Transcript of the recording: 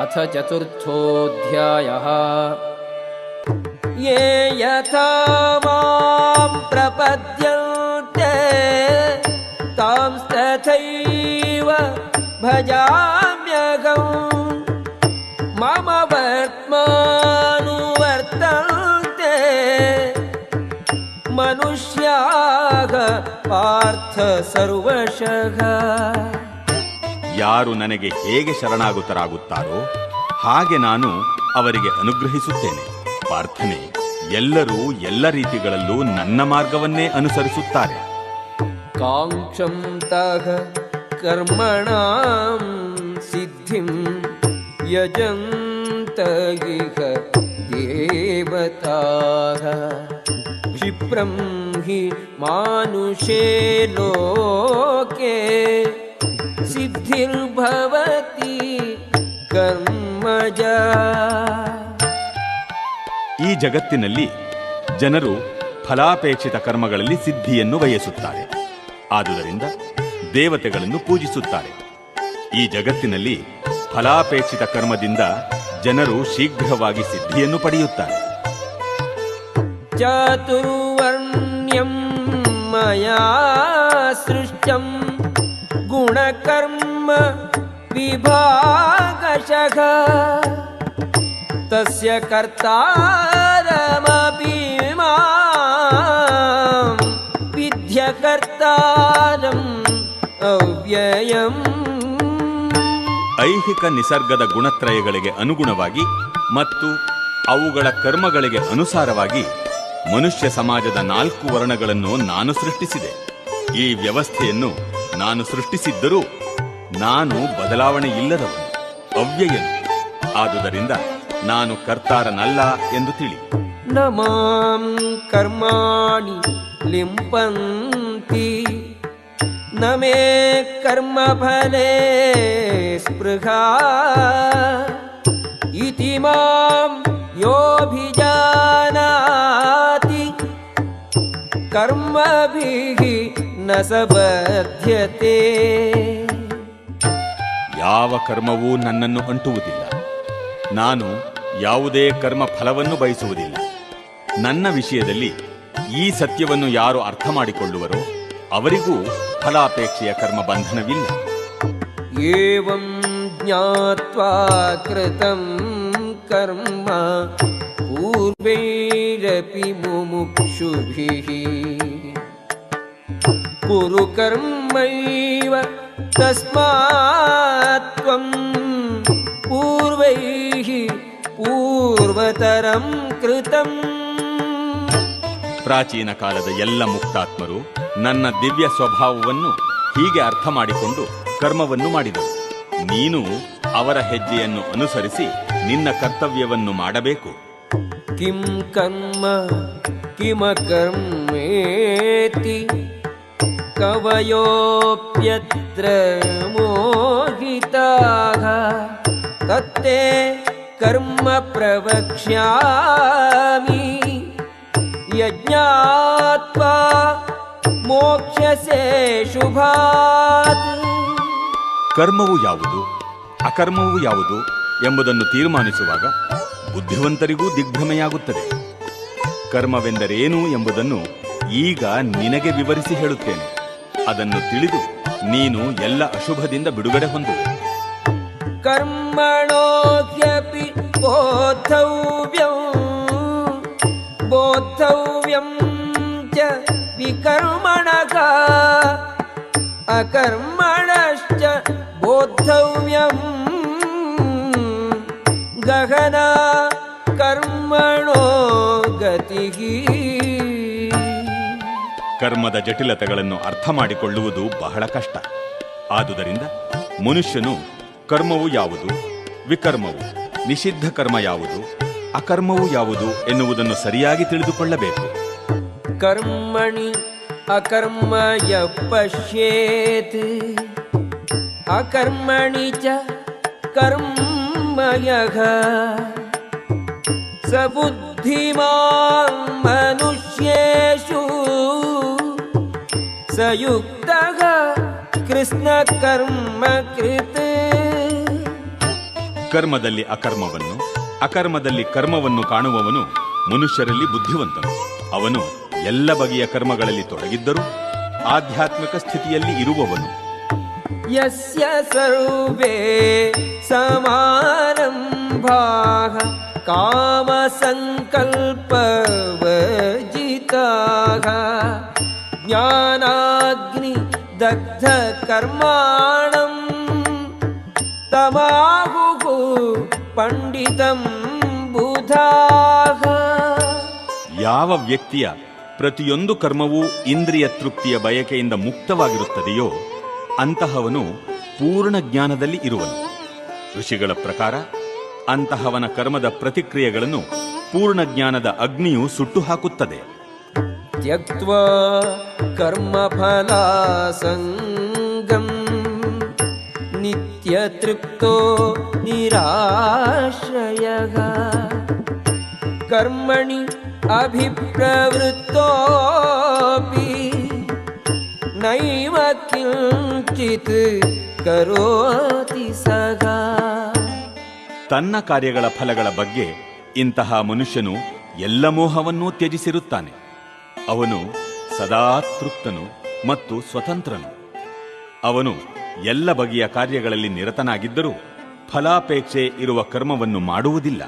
अथ चतुर्थोऽध्यायः। ये यथा मां प्रपद्यन्ते तांस्तथैव भजाम्यहम् मम वर्त्मानुवर्तन्ते मनुष्याः पार्थ सर्वशः ಯಾರು ನನಗೆ ಹೇಗೆ ಶರಣಾಗುತ್ತರಾಗುತ್ತಾರೋ ಹಾಗೆ ನಾನು ಅವರಿಗೆ ಅನುಗ್ರಹಿಸುತ್ತೇನೆ. ಪ್ರಾರ್ಥನೆ ಎಲ್ಲರೂ ಎಲ್ಲ ರೀತಿಗಳಲ್ಲೂ ನನ್ನ ಮಾರ್ಗವನ್ನೇ ಅನುಸರಿಸುತ್ತಾರೆ. ಕರ್ಮಣ ಸಿದ್ಧಿಂ ಯಜಂತಗಿಹ ದೇವತಾ ಕ್ಷಿಪ್ರಂ ಹಿ ಮಾನುಷೇ ಲೋಕೇ ಸಿದ್ಧಿರ್ಭವತಿ ಕರ್ಮಜ. ಈ ಜಗತ್ತಿನಲ್ಲಿ ಜನರು ಫಲಾಪೇಕ್ಷಿತ ಕರ್ಮಗಳಲ್ಲಿ ಸಿದ್ಧಿಯನ್ನು ಬಯಸುತ್ತಾರೆ. ಆದುದರಿಂದ ದೇವತೆಗಳನ್ನು ಪೂಜಿಸುತ್ತಾರೆ. ಈ ಜಗತ್ತಿನಲ್ಲಿ ಫಲಾಪೇಕ್ಷಿತ ಕರ್ಮದಿಂದ ಜನರು ಶೀಘ್ರವಾಗಿ ಸಿದ್ಧಿಯನ್ನು ಪಡೆಯುತ್ತಾರೆ. ಚಾತುರ್ವರ್ಣ್ಯಂ ಮಯಾ गुणकर्म विभागशः तस्य कर्तारमपि मां विद्यकर्तारम् अव्ययम् ಐಹಿಕ ನಿಸರ್ಗದ ಗುಣತ್ರಯಗಳಿಗೆ ಅನುಗುಣವಾಗಿ ಮತ್ತು ಅವುಗಳ ಕರ್ಮಗಳಿಗೆ ಅನುಸಾರವಾಗಿ ಮನುಷ್ಯ ಸಮಾಜದ ನಾಲ್ಕು ವರ್ಣಗಳನ್ನು ನಾನು ಸೃಷ್ಟಿಸಿದೆ ಈ ವ್ಯವಸ್ಥೆಯನ್ನು ನಾನು ಸೃಷ್ಟಿಸಿದ್ದರೂ ನಾನು ಬದಲಾವಣೆ ಇಲ್ಲದವನು ಅವ್ಯಯನು ಆದುದರಿಂದ ನಾನು ಕರ್ತಾರನಲ್ಲ ಎಂದು ತಿಳಿ. ನಮಾಂ ಕರ್ಮಾಣಿ ಲಿಂಪಂತಿ. ನಮೇ ಕರ್ಮ ಫಲೇ ಸ್ಪೃಹಾ. ಇತಿ ಮಾಂ ಯೋಭಿಜಾನಾತಿ. ಕರ್ಮಭಿಹಿ ನ ಸಬಧ್ಯತೆ ಯಾವ ಕರ್ಮವೂ ನನ್ನನ್ನು ಅಂಟುವುದಿಲ್ಲ. ನಾನು ಯಾವುದೇ ಕರ್ಮ ಫಲವನ್ನು ಬಯಸುವುದಿಲ್ಲ. ನನ್ನ ವಿಷಯದಲ್ಲಿ ಈ ಸತ್ಯವನ್ನು ಯಾರು ಅರ್ಥ ಮಾಡಿಕೊಳ್ಳುವರೋ ಅವರಿಗೂ ಫಲಾಪೇಕ್ಷೆಯ ಕರ್ಮ ಬಂಧನವಿಲ್ಲ. ಏವಂ ಜ್ಞಾತ್ವಾ ಕೃತಂ ಕರ್ಮ ಪೂರ್ವೈರಪಿ ಮುಮುಕ್ಷುಭಿಹಿ कुरु कर्मैव तस्मात् त्वं पूर्वैः पूर्वतरं कृतम् ಪ್ರಾಚೀನ ಕಾಲದ ಎಲ್ಲ ಮುಕ್ತಾತ್ಮರು ನನ್ನ ದಿವ್ಯ ಸ್ವಭಾವವನ್ನು ಹೀಗೆ ಅರ್ಥ ಮಾಡಿಕೊಂಡು ಕರ್ಮವನ್ನು ಮಾಡಿದರು ನೀನು ಅವರ ಹೆಜ್ಜೆಯನ್ನು ಅನುಸರಿಸಿ ನಿನ್ನ ಕರ್ತವ್ಯವನ್ನು ಮಾಡಬೇಕು किं कर्म किमकर्मेति कवयोऽप्यत्र मोहिताः तत्ते कर्म प्रवक्ष्यामि यज्ञात्वा मोक्ष्यसे शुभात् ಕರ್ಮವು ಯಾವುದು ಅಕರ್ಮವು ಯಾವುದು ಎಂಬುದನ್ನು ತೀರ್ಮಾನಿಸುವಾಗ ಬುದ್ಧಿವಂತರಿಗೂ ದಿಗ್ಭ್ರಮೆಯಾಗುತ್ತದೆ ಕರ್ಮವೆಂದರೇನು ಎಂಬುದನ್ನು ಈಗ ನಿನಗೆ ವಿವರಿಸಿ ಹೇಳುತ್ತೇನೆ ಅದನ್ನು ತಿಳಿದು ನೀನು ಎಲ್ಲ ಅಶುಭದಿಂದ ಬಿಡುಗಡೆ ಹೊಂದು. ಕರ್ಮಣೋದ್ಯಪಿ ಬೋಧವ್ಯಂ ಬೋದ್ಧವ್ಯಂ ಚ ವಿಕರ್ಮಣಕ ಅಕರ್ಮಣಶ್ಚ ಬೋದ್ಧವ್ಯಂ, ಗಗನ ಕರ್ಮಣೋ ಗತಿಗೀ ಕರ್ಮದ ಜಟಿಲತೆಗಳನ್ನು ಅರ್ಥ ಮಾಡಿಕೊಳ್ಳುವುದು ಬಹಳ ಕಷ್ಟ. ಆದುದರಿಂದ ಮನುಷ್ಯನು ಕರ್ಮವು ಯಾವುದು, ವಿಕರ್ಮವು, ನಿಷಿದ್ಧ ಕರ್ಮ ಯಾವುದು, ಅಕರ್ಮವು ಯಾವುದು ಎನ್ನುವುದನ್ನು ಸರಿಯಾಗಿ ತಿಳಿದುಕೊಳ್ಳಬೇಕು. ಕರ್ಮಣಿ ಅಕರ್ಮಯ ಪಶ್ಯೇತ್ ಅಕರ್ಮಣಿ ಚ ಕರ್ಮಯ. ಸಬುದ್ಧಿಮಾನ್ ಮನುಷ್ಯೇ स बुद्धिमान् मनुष्येषु स युक्तः कृष्णकर्म कृत् ಕರ್ಮದಲ್ಲಿ ಅಕರ್ಮವನ್ನು ಅಕರ್ಮದಲ್ಲಿ ಕರ್ಮವನ್ನು ಕಾಣುವವನು ಮನುಷ್ಯರಲ್ಲಿ ಬುದ್ಧಿವಂತನು ಅವನು ಎಲ್ಲ ಬಗೆಯ ಕರ್ಮಗಳಲ್ಲಿ ತೊಡಗಿದ್ದರೂ ಆಧ್ಯಾತ್ಮಿಕ ಸ್ಥಿತಿಯಲ್ಲಿ ಇರುವವನು यस्य सर्वे समारम्भाः कामसङ्कल्पवर्जिताः ज्ञानाग्निदग्धकर्माणम् तमाहुः पण्डितं बुधाः ಯಾವ ವ್ಯಕ್ತಿಯ ಪ್ರತಿಯೊಂದು ಕರ್ಮವೂ ಇಂದ್ರಿಯ ತೃಪ್ತಿಯ ಬಯಕೆಯಿಂದ ಮುಕ್ತವಾಗಿರುತ್ತದೆಯೋ ಅಂತಹವನು ಪೂರ್ಣ ಜ್ಞಾನದಲ್ಲಿ ಇರುವನು ಋಷಿಗಳ ಪ್ರಕಾರ ಅಂತಹವನ ಕರ್ಮದ ಪ್ರತಿಕ್ರಿಯೆಗಳನ್ನು ಪೂರ್ಣ ಜ್ಞಾನದ ಅಗ್ನಿಯು ಸುಟ್ಟು ಹಾಕುತ್ತದೆ त्यक्त्वा कर्मफलासङ्गम् नित्यतृप्तो निराश्रयः कर्मणि अभिप्रवृत्तोऽपि नैव किञ्चित् करोति सः ತನ್ನ ಕಾರ್ಯಗಳ ಫಲಗಳ ಬಗ್ಗೆ ಇಂತಹ ಮನುಷ್ಯನು ಎಲ್ಲ ಮೋಹವನ್ನೂ ತ್ಯಜಿಸಿರುತ್ತಾನೆ ಅವನು ಸದಾ ತೃಪ್ತನು ಮತ್ತು ಸ್ವತಂತ್ರನು. ಅವನು ಎಲ್ಲ ಬಗೆಯ ಕಾರ್ಯಗಳಲ್ಲಿ ನಿರತನಾಗಿದ್ದರೂ ಫಲಾಪೇಕ್ಷೆ ಇರುವ ಕರ್ಮವನ್ನು ಮಾಡುವುದಿಲ್ಲ.